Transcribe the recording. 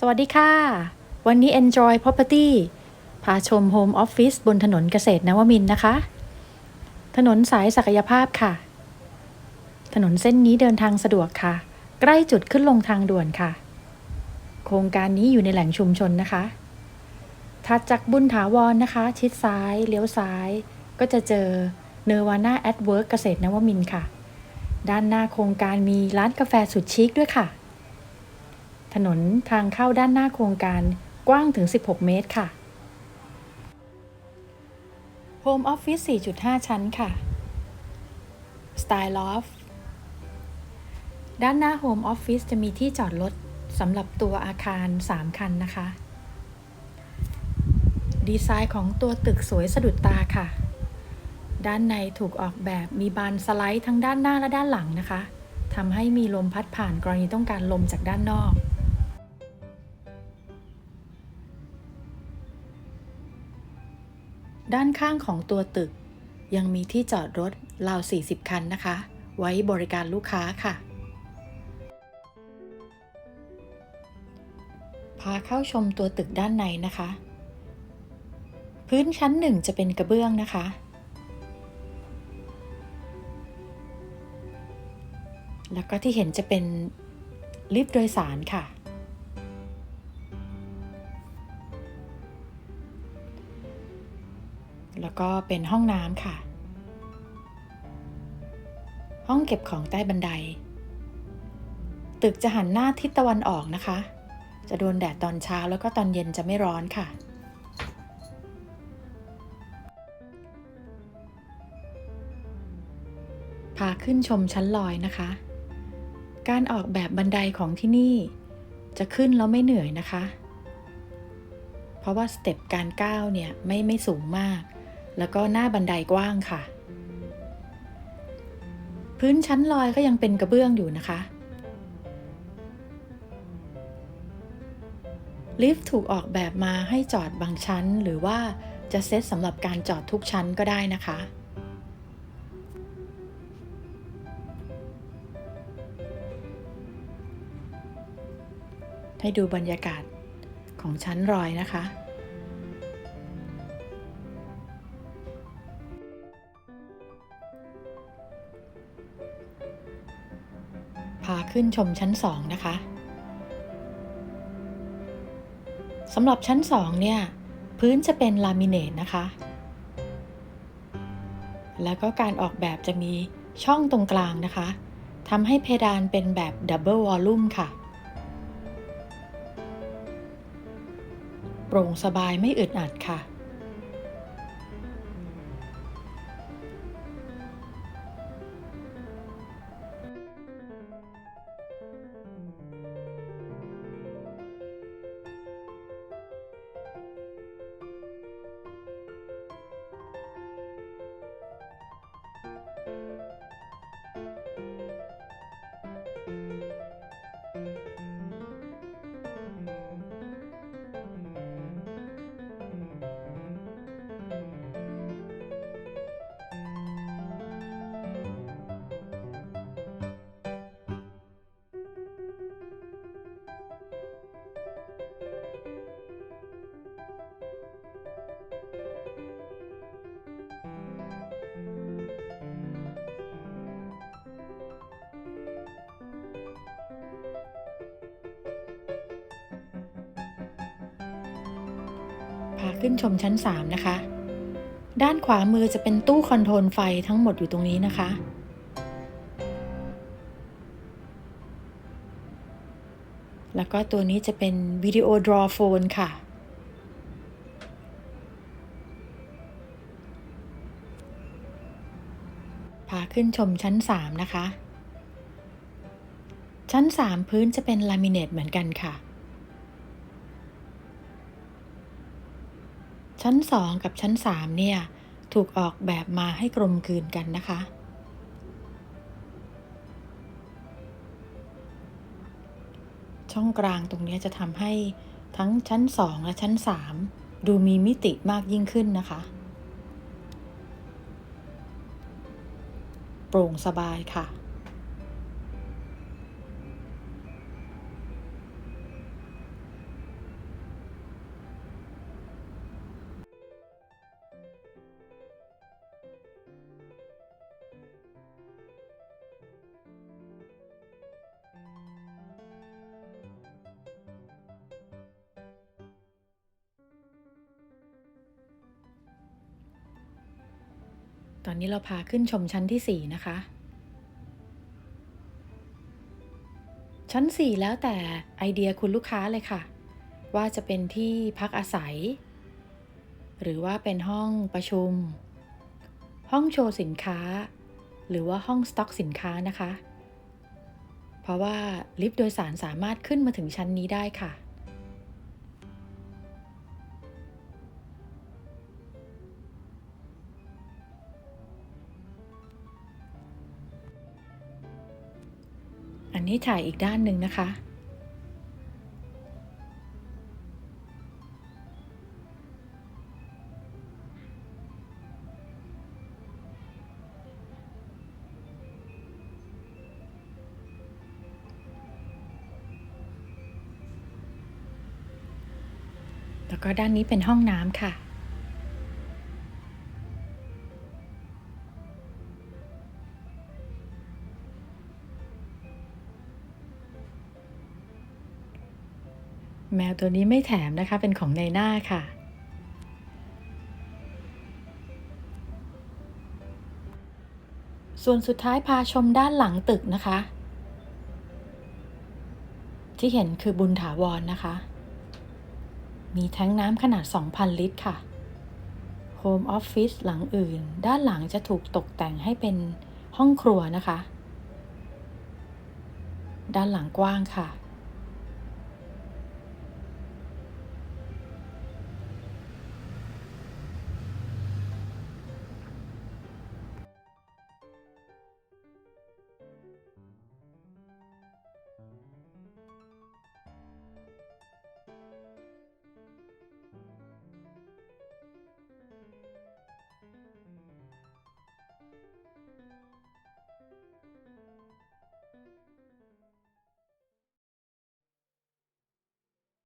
สวัสดีค่ะ วันนี้ Enjoy Property พาชม Home Office บนถนนเกษตรนวมินนะคะ ถนนสายศักยภาพค่ะ ถนนเส้นนี้เดินทางสะดวกค่ะ ใกล้จุดขึ้นลงทางด่วนค่ะ โครงการนี้อยู่ในแหล่งชุมชนนะคะ ถัดจากบุญถาวรนนะคะ ชิดซ้าย เลี้ยวซ้าย ก็จะเจอเนวาน่าแอดเวิร์กเกษตรนวมินค่ะ ด้านหน้าโครงการมีร้านกาแฟสุดชิคด้วยค่ะ ถนนทางเข้าด้านหน้าโครงการกว้างถึง 16 เมตรค่ะ Home Office 4.5 ชั้นค่ะ Style Loft ด้านหน้า Home Office จะมีที่จอดรถสำหรับตัวอาคาร 3 คันนะคะ ดีไซน์ของตัวตึกสวยสะดุดตาค่ะ ด้านในถูกออกแบบมีบานสไลด์ทั้งด้านหน้าและด้านหลังนะคะทำให้มีลมพัดผ่านกรณีต้องการลมจากด้านนอก ด้านข้างของตัวตึก ยังมีที่จอดรถราว 40 คันนะคะ ไว้บริการลูกค้าค่ะ พาเข้าชมตัวตึกด้านในนะคะ พื้นชั้นหนึ่งจะเป็นกระเบื้องนะคะ แล้วก็ที่เห็นจะเป็นลิฟต์โดยสารค่ะ แล้วก็เป็นห้องน้ำค่ะ ห้องเก็บของใต้บันได ตึกจะหันหน้าทิศตะวันออกนะคะ จะโดนแดดตอนเช้าแล้วก็ตอนเย็นจะไม่ร้อนค่ะ พาขึ้นชมชั้นลอยนะคะ การออกแบบบันไดของที่นี่ จะขึ้นแล้วไม่เหนื่อยนะคะ เพราะว่าสเต็ปการก้าวเนี่ยไม่ไม่สูงมาก แล้วก็หน้าบันไดกว้างค่ะ พื้นชั้นลอยก็ยังเป็นกระเบื้องอยู่นะคะ ลิฟต์ถูกออกแบบมาให้จอดบางชั้น หรือว่าจะเซตสำหรับการจอดทุกชั้นก็ได้นะคะให้ดูบรรยากาศของชั้นรอยนะคะ ขึ้นชมชั้นสองนะคะสำหรับชั้นสองเนี่ย พื้นจะเป็นลามิเนตนะคะ แล้วก็การออกแบบจะมีช่องตรงกลางนะคะทำให้เพดานเป็นแบบดับเบิลวอลลุ่มค่ะ โปร่งสบายไม่อึดอัดค่ะ พาขึ้นชมชั้น 3 นะคะ ด้านขวามือจะเป็นตู้คอนโทรลไฟทั้งหมดอยู่ตรงนี้นะคะ แล้วก็ตัวนี้จะเป็นวิดีโอดรอโฟนค่ะ พาขึ้นชมชั้น 3 นะคะ ชั้น 3 พื้นจะเป็นลามิเนตเหมือนกันค่ะ ชั้น 2 กับชั้น 3 เนี่ย ถูกออกแบบมาให้กลมกลืนกันนะคะ ช่องกลางตรงนี้จะทำให้ทั้งชั้น 2 และชั้น 3 ดูมีมิติมากยิ่งขึ้นนะคะ โปร่งสบายค่ะ ตอนนี้เราพาขึ้นชมชั้นที่ 4 นะคะ ชั้น 4 แล้วแต่ไอเดียคุณลูกค้าเลยค่ะ ว่าจะเป็นที่พักอาศัย หรือว่าเป็นห้องประชุม ห้องโชว์สินค้า หรือว่าห้องสต็อกสินค้านะคะ เพราะว่าลิฟต์โดยสารสามารถขึ้นมาถึงชั้นนี้ได้ค่ะ นี้ถ่ายอีกด้านหนึ่งนะคะ แล้วก็ด้านนี้เป็นห้องน้ำค่ะ แมวตัวนี้ไม่แถมนะคะ เป็นของในหน้าค่ะ ส่วนสุดท้ายพาชมด้านหลังตึกนะคะ ที่เห็นคือบุญถาวรนนะคะ มีแท้งน้ำขนาด 2,000 ลิตรค่ะโฮมออฟฟิศหลังอื่น ด้านหลังจะถูกตกแต่งให้เป็นห้องครัวนะคะ ด้านหลังกว้างค่ะ